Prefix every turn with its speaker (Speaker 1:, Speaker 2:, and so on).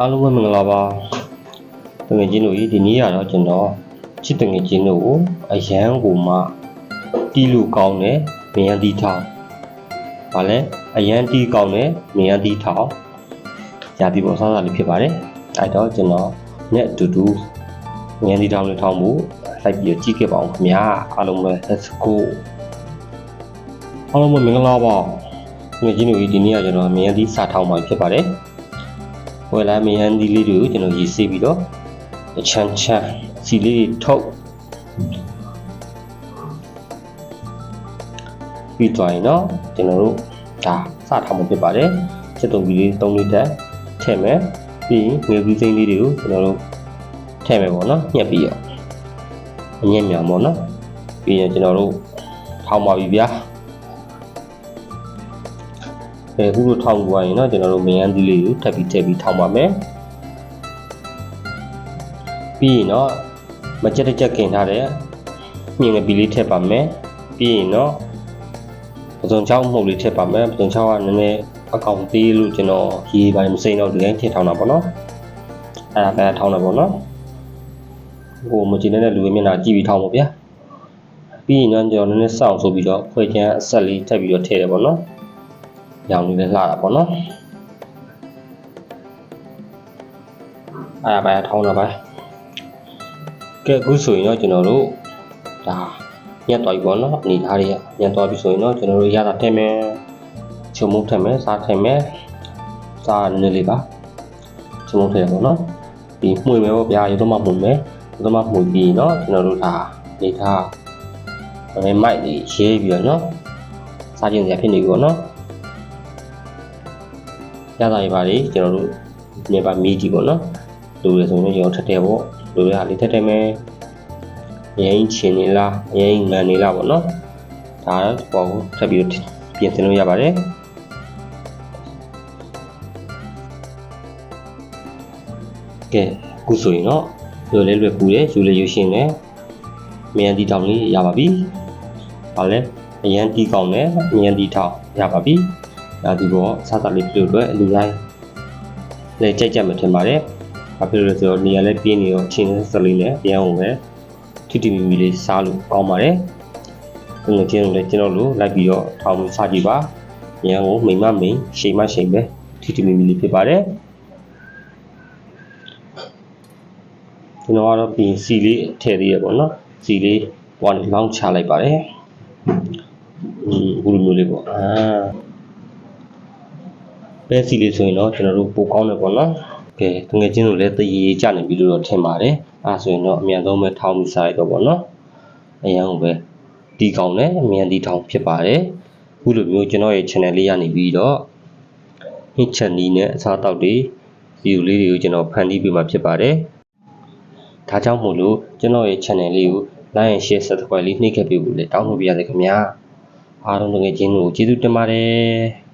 Speaker 1: အားလုံးပဲမင်္ဂလာပါတငယ်ချင်းတို့ဤဒီနေ့ကတော့ကျွန်တော်ချစ်တငယ်ချင်းတို့ကိုအရန်ကိုမှတီးလို့ကောင်းတယ်မယန်တီထောင်ဗာလဲအရန်တီးကောင်းတယ်မယန်တီထောင်ရာသီပေါ်စားစားလေးဖြစ်ပါတယ်အဲတော့ကျွန်တော်နဲ့အတူတူမယန်တီထောင်လေးထောင်မှုလိုက်ပြီးတော့ကြည့်ခဲ့ပါအောင်ခင်ဗျာအားလုံးပဲ let's go အားလုံးပဲမင်္ဂလာပါငယ်ချင်းတို့ဤဒီနေ့ကကျွန်တော်မယန်တီစာထောင်မှာဖြစ်ပါတယ် ဝယ်လာမယန်ဒီလေးတွေကိုကျွန်တော်ရေးဆေးပြီးတော့ချမ်းချမ်းစီလေးတွေထုတ်ပြီးသွားရင်တော့ကျွန်တော်တို့ဒါစထားမှာဖြစ်ပါတယ်ချက်တုံးပြီးလေး3လီတာထည့်မယ်ပြီးရင်ငွေပြီးစိမ်းလေးတွေကိုကျွန်တော်တို့ထည့်မယ်ပေါ့နော်ညှက်ပြီးတော့အညက်မြောင်ပေါ့နော်ပြီးရင်ကျွန်တော်တို့ထောင်းပါပြီဗျာ အဲခုလိုထောင်းသွားရင်တော့ကျွန်တော်တို့မယန်းသီးလေးကိုထပ်ပြီးထည့်ပြီးထောင်းပါမယ်ပြီးရင်တော့မကြက်တစ်ကြက်ခင်ထားတဲ့မြင်ငပီလေးထည့်ပါမယ်ပြီးရင်တော့ပစုံချောင်းမှုတ်လေးထည့်ပါမယ်ပစုံချောင်းကနည်းနည်းအကောင်သေးလို့ကျွန်တော်ရေးပါတယ်မစိမ့်တော့ဒီတိုင်းထည့်ထောင်းတာပေါ့နော်အဲ့ဒါပဲထောင်းတာပေါ့နော်ဟိုမကြည့်နေတဲ့လူတွေမျက်နှာကြည့်ပြီးထောင်းပါဗျာပြီးရင်တော့ကျွန်တော်နည်းနည်းစောင့်ဆိုပြီးတော့ခွဲချမ်းအဆက်လေးထည့်ပြီးတော့ထည့်တယ်ပေါ့နော် ရောင်လေးလည်းလှတာပေါ့နော်အဲ့ဒါပဲထောင်းတာပဲကဲအခုဆိုရင်တော့ကျွန်တော်တို့ဒါညက်သွားပြီပေါ့နော်အနေထားတွေကညက်သွားပြီဆိုရင်တော့ကျွန်တော်တို့ရတာထည့်မယ်ချုံမုတ်ထည့်မယ်စားထည့်မယ်စားနည်းနည်းလေးပါချုံမုတ်ထည့်ရပေါ့နော်ပြီးမှုမယ်ပေါ့ဗျာရုံးတော့မှမှုမယ်ရုံးတော့မှမှုပြီးเนาะကျွန်တော်တို့ဒါနေထားအဲမိုက်လေးရေးပြီးတော့เนาะစားခြင်းစရာဖြစ်နေပြီပေါ့နော် ရတာရပါလေကျွန်တော်တို့နေပါမီးကြည့်ပေါ့နော်လူတွေဆိုရင်ကျွန်တော်ထက်တယ်ပေါ့လူတွေဟာလေးထက်တယ်မယ်အရင်ချင်နေလားအရင်ငံနေလားပေါ့နော်ဒါတော့ပေါ့ထပ်ပြီးတော့ပြင်ဆင်လို့ရပါတယ်ကဲအခုဆိုရင်တော့လွယ်လေးလွယ်ကူတယ်ယူလေးယူရှင်းတယ်မြန်တီတောင်လေးရပါပြီဟာလဲအရန်တီကောင်းတယ်မြန်တီထောင်ရပါပြီ ဒါဒီတော့စားစားလေးပြလို့အတွက်အလူတိုင်းလဲကြိုက်ကြမှာထင်ပါတယ်ဘာဖြစ်လို့လဲဆိုတော့နေရာလဲပြင်းနေတော့အချင်းစလေးနဲ့ပြန်အောင်ပဲထိတိမီမီလေးစားလို့ကောင်းပါတယ်ငွေချင်းလည်းကျွန်တော်တို့လိုက်ပြီးတော့ထောင်ပြီးစားကြည့်ပါရန်ကိုမိမမိန်ရှိမရှိန်ပဲထိတိမီမီလေးဖြစ်ပါတယ်ကျွန်တော်ကတော့ပြင်စီလေးထည့်သေးရပေါ့နော်စီလေးဝါလောင်းချလိုက်ပါတယ်อืมအခုလိုမျိုးလေးပေါ့အာ ပဲစီလေးဆိုရင်တော့ကျွန်တော်တို့ပိုကောင်းတယ်ပေါ့နော်ကဲတငယ်ချင်းတို့လည်းတရေရေကြနေပြီလို့တော့ထင်ပါတယ်အဲဆိုရင်တော့အမြန်ဆုံးပဲထောင်းပြီးစားရတော့ပေါ့နော်အရင်ကပဲတီကောင်းတယ်အမြန်တီထောင်းဖြစ်ပါတယ်အခုလိုမျိုးကျွန်တော်ရဲ့ channel လေးရနေပြီးတော့ hit channel နဲ့အစားအသောက်တွေ view လေးတွေကိုကျွန်တော်ဖန်တီးပေးမှာဖြစ်ပါတယ်ဒါကြောင့်မို့လို့ကျွန်တော်ရဲ့ channel လေးကို like and share subscribe လေးနှိပ်ခဲ့ပေးဖို့လည်းတောင်းဆိုပါရစေခင်ဗျာအားလုံးတကယ်ချင်းတို့ကျေးဇူးတင်ပါတယ်